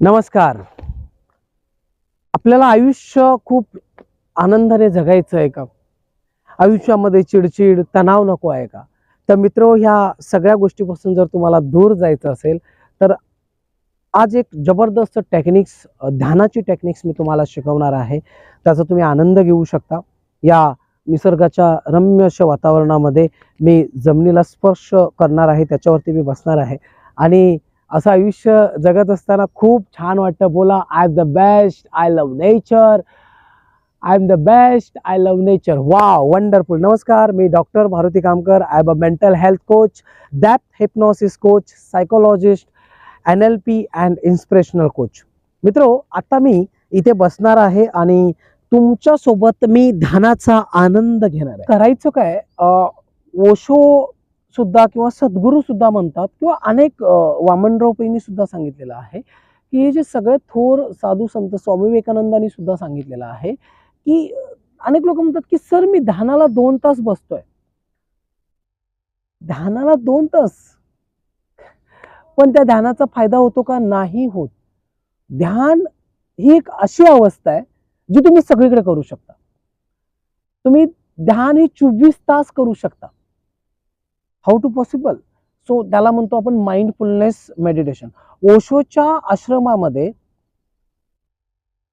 नमस्कार. आपल्याला आयुष्य खूप आनंदाने जगायचं आहे का? आयुष्यामध्ये चिडचिड तणाव नको आहे का? तर मित्र ह्या सगळ्या गोष्टीपासून जर तुम्हाला दूर जायचं असेल तर आज एक जबरदस्त टेक्निक्स ध्यानाची टेक्निक्स मी तुम्हाला शिकवणार आहे. त्याचा तुम्ही आनंद घेऊ शकता. या निसर्गाच्या रम्य अशा वातावरणामध्ये मी जमिनीला स्पर्श करणार आहे त्याच्यावरती मी बसणार आहे. आणि असं आयुष्य जगत असताना खूप छान वाटतं. बोला I am the best I love nature I am the best I love nature वा वंडरफुल नमस्कार मी doctor Maruti Kamkar. I am a mental health coach that hypnosis coach psychologist N L P and inspirational coach मित्रो आता मी इथे बसणार आहे आणि तुमच्यासोबत मी ध्यानाचा आनंद घेणार आहे. करायचं काय? ओशो सुद्धा किंवा सद्गुरू सुद्धा म्हणतात किंवा अनेक अ, वामनराव सुद्धा सांगितलेलं आहे की हे जे सगळे थोर साधू संत स्वामी विवेकानंदांनी सुद्धा सांगितलेलं आहे की अनेक लोक म्हणतात की सर मी ध्यानाला दोन तास बसतोय. ध्यानाला दोन तास? पण त्या ध्यानाचा फायदा होतो का? नाही होत. ध्यान ही एक अशी अवस्था आहे जी तुम्ही सगळीकडे करू शकता. तुम्ही ध्यान हे चोवीस तास करू शकता. हाऊ टू पॉसिबल सो त्याला म्हणतो आपण माइंडफुलनेस मेडिटेशन ओशोच्या आश्रमामध्ये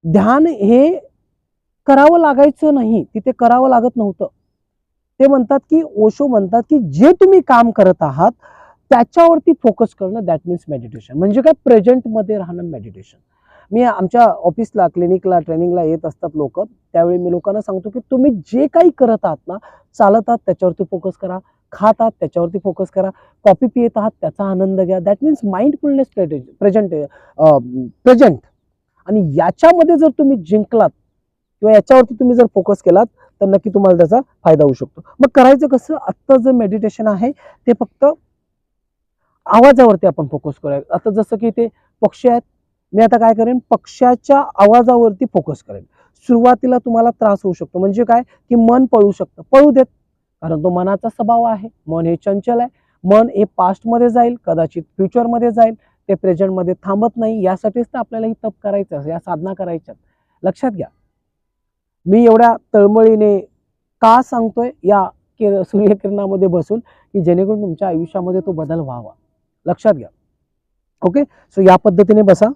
ध्यान हे करावं लागायचं नाही. तिथे करावं लागत नव्हतं. ते म्हणतात की ओशो म्हणतात की जे तुम्ही काम करत आहात त्याच्यावरती फोकस करणं दॅट मीन्स मेडिटेशन म्हणजे काय? प्रेझेंटमध्ये राहणं मेडिटेशन मी आमच्या ऑफिसला क्लिनिकला ट्रेनिंगला येत असतात लोक. त्यावेळी मी लोकांना सांगतो की तुम्ही जे काही करत आहात ना चालत आहात त्याच्यावरती फोकस करा. खात आहात त्याच्यावरती फोकस करा. कॉफी पियत आहात त्याचा आनंद घ्या. That means mindfulness present present आणि याच्यामध्ये जर तुम्ही जिंकलात किंवा याच्यावरती तुम्ही जर फोकस केलात तर नक्की तुम्हाला त्याचा फायदा होऊ शकतो. मग करायचं कसं? आत्ता जे मेडिटेशन आहे ते फक्त आवाजावरती आपण फोकस करूया. आता जसं की ते पक्षी आहेत मी आता काय करेन? पक्ष्याच्या आवाजावरती फोकस करेन. सुरुवातीला तुम्हाला त्रास होऊ शकतो. म्हणजे काय? की मन पळू शकतं. पळू देत. कारण तो मनाचा स्वभाव आहे. मन हे चंचल आहे. मन हे पास्टमध्ये जाईल कदाचित फ्युचरमध्ये जाईल. ते प्रेझेंटमध्ये थांबत नाही. यासाठीच तर आपल्याला ही तप करायचं या साधना करायच्या लक्षात घ्या. मी एवढ्या तळमळीने का सांगतोय? या किर सूर्यकिरणामध्ये बसून की जेणेकरून तुमच्या आयुष्यामध्ये तो बदल व्हावा. लक्षात घ्या. ओके सो या पद्धतीने बसा.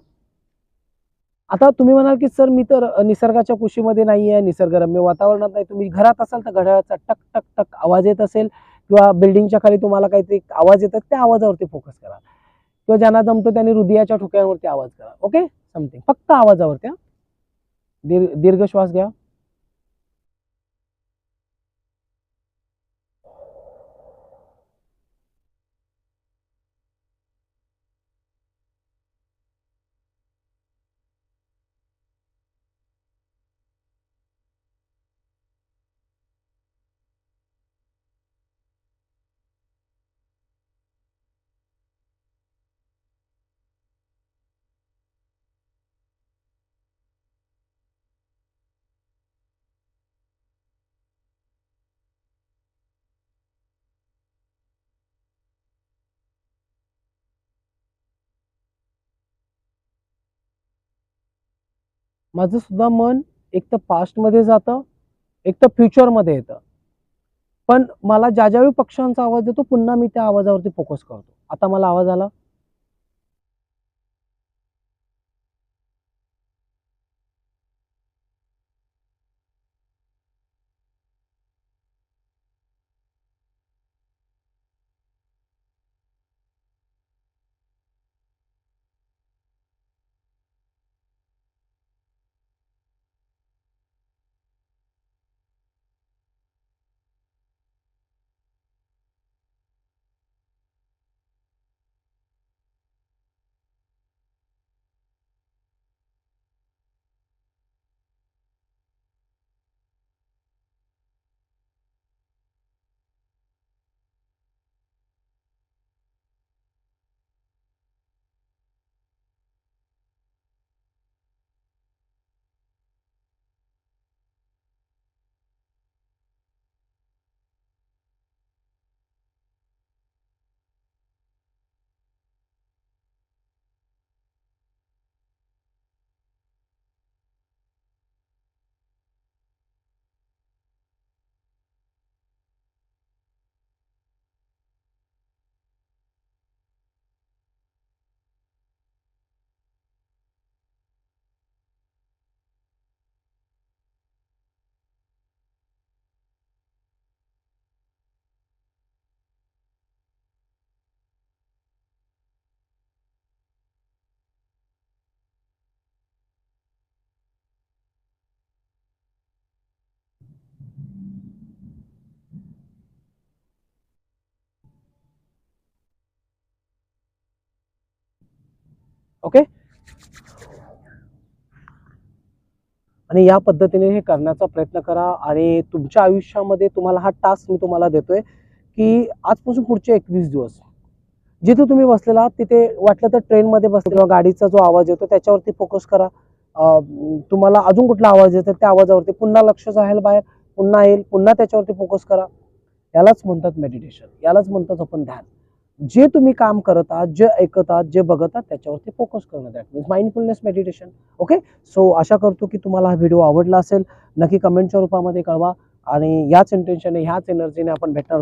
आता तुम्ही म्हणाल की सर मी तर निसर्गाच्या कुशीमध्ये नाही आहे निसर्गरम्य वातावरणात नाही. तुम्ही घरात असाल तर घड्याळाचा टक टक टक आवाज येत असेल किंवा बिल्डिंगच्या खाली तुम्हाला काहीतरी आवाज येतात त्या आवाजावरती फोकस करा. किंवा ज्यांना जमतं त्यांनी हृदयाच्या ठोक्यांवरती आवाज करा. ओके समथिंग फक्त आवाजावरती दीर्घ दीर्घ श्वास घ्या. माझं सुद्धा मन एक तर पास्टमध्ये जातं एक तर फ्युचरमध्ये येतं. पण मला ज्या ज्यावेळी पक्ष्यांचा आवाज येतो पुन्हा मी त्या आवाजावरती फोकस करतो. आता मला आवाज आला. ओके? आणि या पद्धतीने हे करण्याचा प्रयत्न करा आणि तुमच्या आयुष्यामध्ये तुम्हाला हा टास्क मी तुम्हाला देतोय की आजपासून पुढचे एकवीस दिवस. जिथे तुम्ही बसलेला आहात तिथे वाटलं तर ट्रेनमध्ये बसले किंवा गाडीचा जो आवाज येतो त्याच्यावरती फोकस करा. तुम्हाला अजून कुठला आवाज येतो त्या आवाजावरती पुन्हा लक्ष जाईल बाहेर पुन्हा येईल पुन्हा त्याच्यावरती फोकस करा. यालाच म्हणतात मेडिटेशन यालाच म्हणतात आपण ध्यान. जे तुम्ही काम करत आहात जे ऐकत आहात जे बघत आहात त्याच्यावरती फोकस करणं. That means mindfulness meditation okay so आशा करतो की तुम्हाला हा व्हिडिओ आवडला असेल. नक्की कमेंटच्या रूपामध्ये कळवा. आणि याच इंटेन्शनने ह्याच एनर्जीने आपण भेटणार